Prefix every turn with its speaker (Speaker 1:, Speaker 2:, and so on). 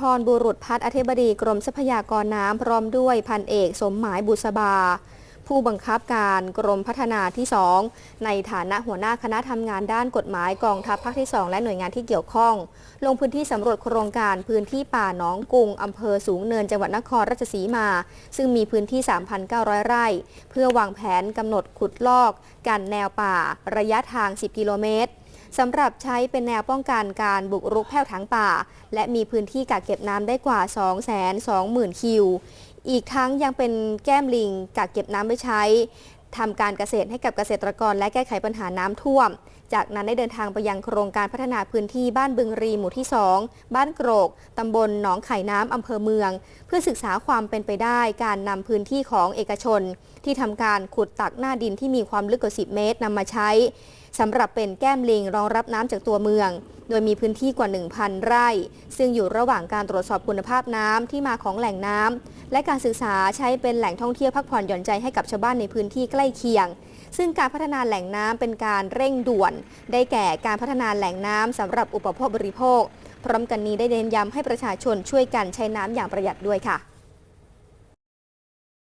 Speaker 1: พรบุรุษพัฒน์อธิบดีกรมทรัพยากรน้ำพร้อมด้วยพันเอกสมหมายบุษบา ผู้บังคับการกรมพัฒนาที่ 2 ในฐานะหัวหน้าคณะทำงานด้านกฎหมายกองทัพภาคที่ 2 และหน่วยงานที่เกี่ยวข้อง ลงพื้นที่สำรวจโครงการพื้นที่ป่าหนองกุงอำเภอสูงเนินจังหวัดนครราชสีมา ซึ่งมีพื้นที่ 3,900 ไร่ เพื่อวางแผนกำหนดขุดลอก กันแนวป่า ระยะทาง 10 กิโลเมตร สำหรับใช้เป็นแนวป้องกันการบุกรุกแพ่วถังป่า และมีพื้นที่กักเก็บน้ำได้กว่า 220,000 คิว อีกทั้งยังเป็นแก้มลิงกักเก็บน้ำไว้ใช้ ทำการเกษตรให้กับเกษตรกรและแก้ไขปัญหาน้ำท่วม จากนั้นได้เดินทางไปยังโครงการพัฒนาพื้นที่บ้านบึงรีหมู่ที่ 2 บ้านโกรกตำบลหนองไข่น้ำอำเภอเมือง เพื่อศึกษาความเป็นไปได้การนำพื้นที่ของเอกชน ที่ทำการขุดตักหน้าดินที่มีความลึกกว่า 10 เมตรนำมาใช้สำหรับเป็นแก้มลิงรองรับน้ำจากตัวเมือง โดยมีพื้นที่กว่า 1,000 ไร่ ซึ่งอยู่ระหว่างการตรวจสอบคุณภาพน้ำที่มาของแหล่งน้ำและการศึกษาใช้เป็นแหล่งท่องเที่ยวพักผ่อนหย่อนใจให้กับชาวบ้านในพื้นที่ใกล้เคียง ซึ่งการพัฒนาแหล่งน้ำเป็นการเร่งด่วน ได้แก่การพัฒนาแหล่งน้ำสำหรับอุปโภคบริโภค พร้อมกันนี้ได้เน้นย้ำให้ประชาชนช่วยกันใช้น้ำอย่างประหยัดด้วยค่ะ